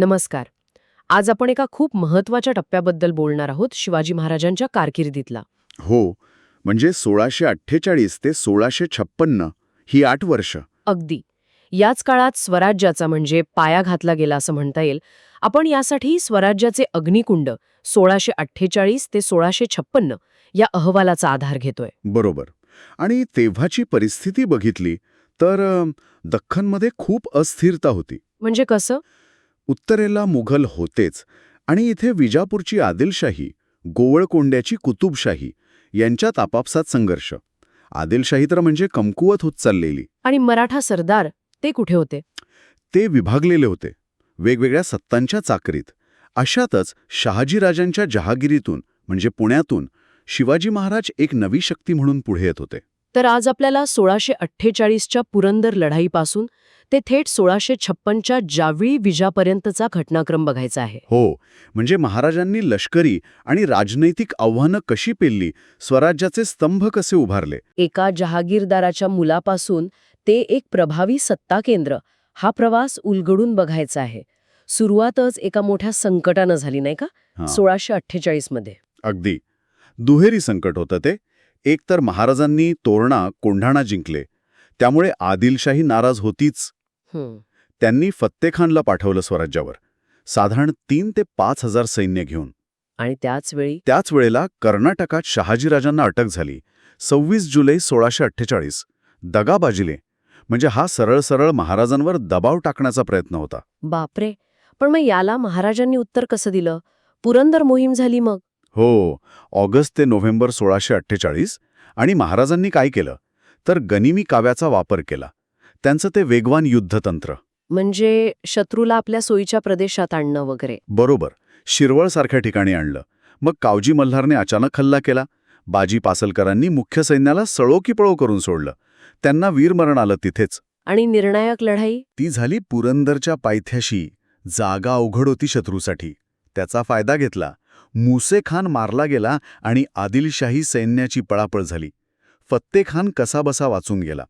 नमस्कार. आज आपण एका खूप महत्त्वाच्या टप्प्याबद्दल बोलणार आहोत शिवाजी महाराजांच्या कारकिर्दीतला. हो म्हणजे सोळाशे अठ्ठेचाळीस ते सोळाशे छप्पन्न ही आठ वर्ष. अगदी. याच काळात स्वराज्याचा म्हणजे पाया घातला गेला असं म्हणता येईल. आपण यासाठी स्वराज्याचे अग्निकुंड सोळाशे अठ्ठेचाळीस ते सोळाशे छप्पन्न या अहवालाचा आधार घेतोय. बरोबर. आणि तेव्हाची परिस्थिती बघितली तर अ, दख्खनमध्ये खूप अस्थिरता होती. म्हणजे कसं? उत्तरेला मुघल होतेच आणि इथे विजापूरची आदिलशाही गोवळकोंड्याची कुतुबशाही यांच्यात आपापसात संघर्ष. आदिलशाही तर म्हणजे कमकुवत होत चाललेली. आणि मराठा सरदार ते कुठे होते? ते विभागलेले होते वेगवेगळ्या सत्तांच्या चाकरीत. अशातच शहाजीराजांच्या जहागिरीतून म्हणजे पुण्यातून शिवाजी महाराज एक नवी शक्ती म्हणून पुढे येत होते. तर आज आपल्याला सोळाशे अठ्ठेचाळीसच्या पुरंदर लढाईपासून ते थेट सोळाशे छप्पनच्या जावळी विजापर्यंतचा घटनाक्रम बघायचा आहे. हो म्हणजे महाराजांनी लष्करी आणि राजनैतिक आव्हानं कशी पेलली स्वराज्याचे स्तंभ कसे उभारले? एका जहागीरदाराच्या मुलापासून ते एक प्रभावी सत्ता केंद्र हा प्रवास उलगडून बघायचा आहे. सुरुवातच एका मोठ्या संकटानं झाली नाही का? सोळाशे अठ्ठेचाळीसमध्ये. अगदी. दुहेरी संकट होतं ते. एक तर महाराजांनी तोरणा कोंढाणा जिंकले. त्यामुळे आदिलशाही नाराज होतीच. त्यांनी फत्तेखानला पाठवलं स्वराज्यावर. साधारण तीन ते पाच हजार सैन्य घेऊन. आणि त्याच वेळी? त्याच वेळेला कर्नाटकात शहाजीराजांना अटक झाली. सव्वीस जुलै सोळाशे अठ्ठेचाळीस. दगा बाजिले म्हणजे हा सरळ सरळ महाराजांवर दबाव टाकण्याचा प्रयत्न होता. बापरे. पण मग याला महाराजांनी उत्तर कसं दिलं? पुरंदर मोहीम झाली मग. हो. ऑगस्ट ते नोव्हेंबर सोळाशे अठ्ठेचाळीस आणि महाराजांनी काय केलं? तर गनिमी काव्याचा वापर केला. त्यांचं ते वेगवान युद्धतंत्र. म्हणजे शत्रूला आपल्या सोयीच्या प्रदेशात आणणं वगैरे. बरोबर. शिरवळसारख्या ठिकाणी आणलं. मग कावजी मल्हारने अचानक हल्ला केला. बाजी पासलकरांनी मुख्य सैन्याला सळोकीपळो करून सोडलं. त्यांना वीरमरण आलं तिथेच. आणि निर्णायक लढाई? ती झाली पुरंदरच्या पायथ्याशी. जागा अवघड होती शत्रूसाठी. त्याचा फायदा घेतला. मुसे खान मारला गेला आणि आदिलशाही सैन्याची पळापळ झाली. फत्तेखान कसाबसा वाचून गेला.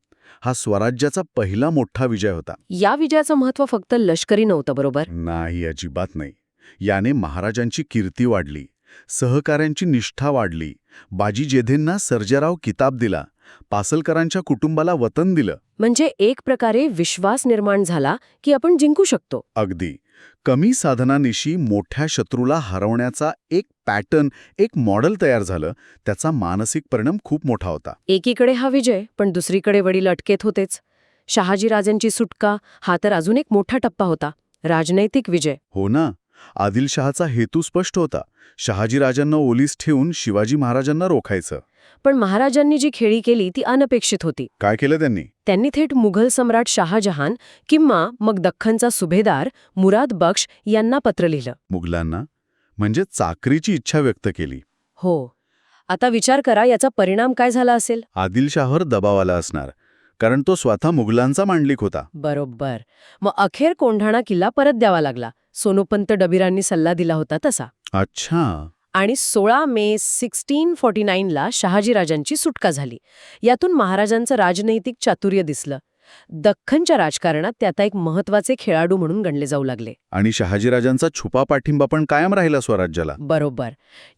हा स्वराज्याचा पहिला मोठा विजय होता. या विजयाचं महत्त्व फक्त लष्करी नव्हतं बरोबर? नाही अजिबात नाही. याने महाराजांची कीर्ती वाढली सहकाऱ्यांची निष्ठा वाढली बाजी जेधेंना सर्जेराव किताब दिला पासलकरांच्या कुटुंबाला वतन दिलं. म्हणजे एक प्रकारे विश्वास निर्माण झाला की आपण जिंकू शकतो. अगदी. कमी साधनानिशी मोठ्या शत्रूला हरवण्याचा एक पॅटर्न एक मॉडेल तयार झालं. त्याचा मानसिक परिणाम खूप मोठा होता. एकीकडे हा विजय पण दुसरीकडे वडील अटकेत होतेच. शहाजीराजांची सुटका हा तर अजून एक मोठा टप्पा होता. राजनैतिक विजय. हो ना. आदिलशहाचा हेतू स्पष्ट होता. शहाजीराजांना ओलीस ठेवून शिवाजी महाराजांना रोखायचं. पण महाराजांनी जी खेळी केली ती अनपेक्षित होती. काय केलं त्यांनी? त्यांनी थेट मुघल सम्राट शहाजहान किंवा मग दख्खनचा सुभेदार मुराद बक्ष यांना पत्र लिहिलं. मुघलांना? म्हणजे चाकरीची इच्छा व्यक्त केली. हो. आता विचार करा याचा परिणाम काय झाला असेल? आदिलशाहवर दबाव आला असणार. कारण तो स्वतः मुघलांचा मांडलिक होता. बरोबर. मग अखेर कोंढाणा किल्ला परत द्यावा लागला. सोनोपंत डबिरांनी सल्ला दिला होता तसा. अच्छा. आणि सोळा मे सिक्स्टीन फॉर्टी नाईनला शहाजीराजांची सुटका झाली. यातून महाराजांचं राजनैतिक चातुर्य दिसलं. दख्खनच्या राजकारणात ते आता एक महत्त्वाचे खेळाडू म्हणून गणले जाऊ लागले. आणि शहाजीराजांचा छुपा पाठिंबा पण कायम राहिला स्वराज्याला. बरोबर.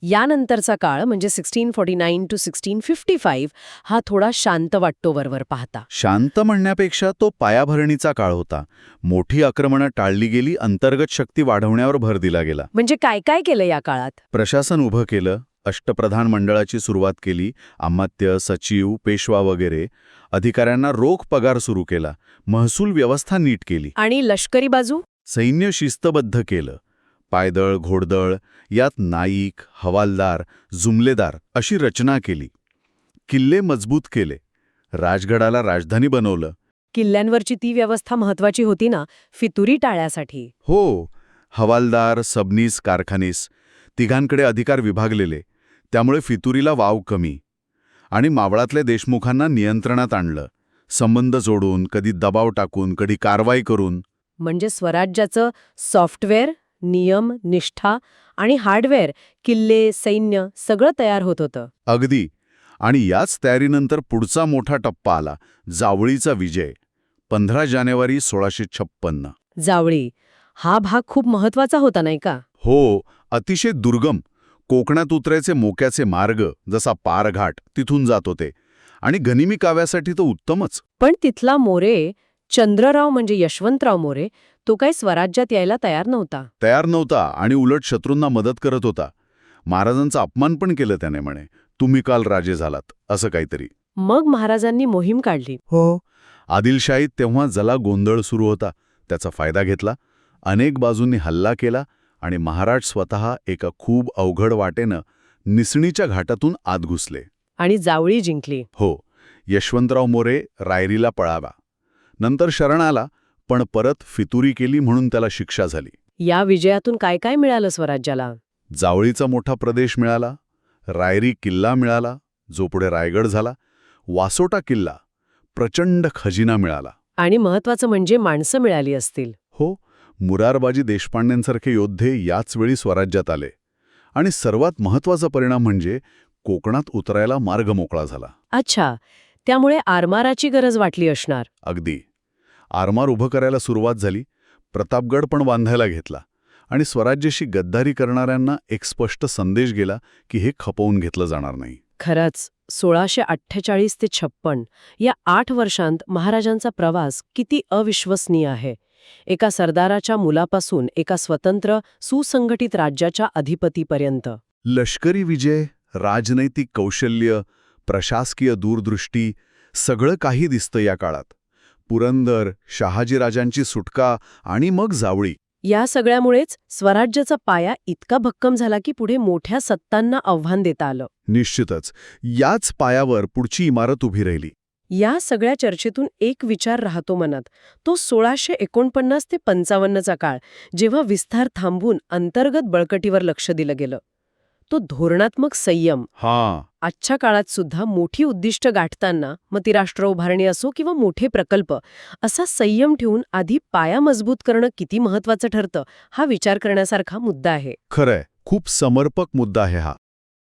यानंतरचा काळ म्हणजे sixteen forty nine to sixteen fifty five हा थोडा शांत वाटतो वरवर पाहता. शांत म्हणण्यापेक्षा तो पायाभरणीचा काळ होता. मोठी आक्रमणं टाळली गेली अंतर्गत शक्ती वाढवण्यावर भर दिला गेला. म्हणजे काय काय केलं या काळात? प्रशासन उभं केलं अष्टप्रधान मंडळाची सुरुवात केली अमात्य सचिव पेशवा वगैरे. अधिकाऱ्यांना रोख पगार सुरू केला. महसूल व्यवस्था नीट केली. आणि लष्करी बाजू? सैन्य शिस्तबद्ध केलं. पायदळ घोडदळ यात नाईक हवालदार जुमलेदार अशी रचना केली. किल्ले मजबूत केले. राजगडाला राजधानी बनवलं. किल्ल्यांवरची ती व्यवस्था महत्वाची होती ना फितुरी टाळ्यासाठी. हो. हवालदार सबनीस कारखानीस. तिघांकडे अधिकार विभागलेले. त्यामुळे फितुरीला वाव कमी. आणि मावळातल्या देशमुखांना नियंत्रणात आणलं. संबंध जोडून कधी दबाव टाकून कधी कारवाई करून. म्हणजे स्वराज्याचं सॉफ्टवेअर नियम निष्ठा आणि हार्डवेअर किल्ले सैन्य सगळं तयार होत होतं. अगदी. आणि याच तयारीनंतर पुढचा मोठा टप्पा आला जावळीचा विजय. पंधरा जानेवारी सोळाशे छप्पन्न. जावळी. हा भाग खूप महत्त्वाचा होता नाही का? हो अतिशय दुर्गम. कोकणात उतरायचे मोक्याचे मार्ग जसा पारघाट तिथून जात होते. आणि गनिमी काव्यासाठी तर उत्तमच. पण तिथला मोरे चंद्रराव म्हणजे यशवंतराव मोरे तो काही स्वराज्यात यायला तयार नव्हता. तयार नव्हता आणि उलट शत्रूंना मदत करत होता. महाराजांचा अपमान पण केलं त्याने म्हणे. तुम्ही काल राजे झालात असं काहीतरी. मग महाराजांनी मोहीम काढली. हो. आदिलशाहीत तेव्हा जला गोंधळ सुरू होता. त्याचा फायदा घेतला. अनेक बाजूंनी हल्ला केला. आणि महाराज स्वतः एका खूप अवघड वाटेनं निसणीच्या घाटातून आत घुसले. आणि जावळी जिंकली. हो यशवंतराव मोरे रायरीला पळावा नंतर शरण आला पण परत फितुरी केली म्हणून त्याला शिक्षा झाली. या विजयातून काय काय मिळालं स्वराज्याला? जावळीचा मोठा प्रदेश मिळाला रायरी किल्ला मिळाला जो पुढे रायगड झाला वासोटा किल्ला प्रचंड खजिना मिळाला. आणि महत्वाचं म्हणजे माणसं मिळाली असतील. हो मुरारबाजी देशपांडेंसारखे योद्धे याच वेळी स्वराज्यात आले. आणि सर्वात महत्त्वाचा परिणाम म्हणजे कोकणात उतरायला मार्ग मोकळा झाला. अच्छा त्यामुळे आरमाराची गरज वाटली असणार. अगदी. आरमार उभं करायला सुरुवात झाली प्रतापगड पण बांधायला घेतला आणि स्वराज्याशी गद्दारी करणाऱ्यांना एक स्पष्ट संदेश गेला की हे खपवून घेतलं जाणार नाही. खरंच सोळाशे अठ्ठेचाळीस ते छप्पन या आठ वर्षांत महाराजांचा प्रवास किती अविश्वसनीय आहे. एका सरदाराच्या मुलापासून एका स्वतंत्र सुसंघटित राज्याच्या अधिपतीपर्यंत. लष्करी विजय राजनैतिक कौशल्य प्रशासकीय दूरदृष्टी सगळं काही दिसतं या काळात. पुरंदर शहाजीराजांची सुटका आणि मग जावळी. या सगळ्यामुळेच स्वराज्याचा पाया इतका भक्कम झाला की पुढे मोठ्या सत्तांना आव्हान देता आलं. निश्चितच याच पायावर पुढची इमारत उभी राहिली. या सगळ्या चर्चेतून एक विचार राहतो मनात. तो सोळाशे एकोणपन्नास ते पंचावन्नचा काळ जेव्हा विस्तार थांबून अंतर्गत बळकटीवर लक्ष दिलं गेलं. तो धोरणात्मक संयम हां. आजच्या काळात सुद्धा मोठी उद्दिष्ट गाठताना मग ती राष्ट्र उभारणी असो किंवा मोठे प्रकल्प असा संयम ठेवून आधी पाया मजबूत करणं किती महत्वाचं ठरतं हा विचार करण्यासारखा मुद्दा आहे. खरंय. खूप समर्पक मुद्दा आहे हा.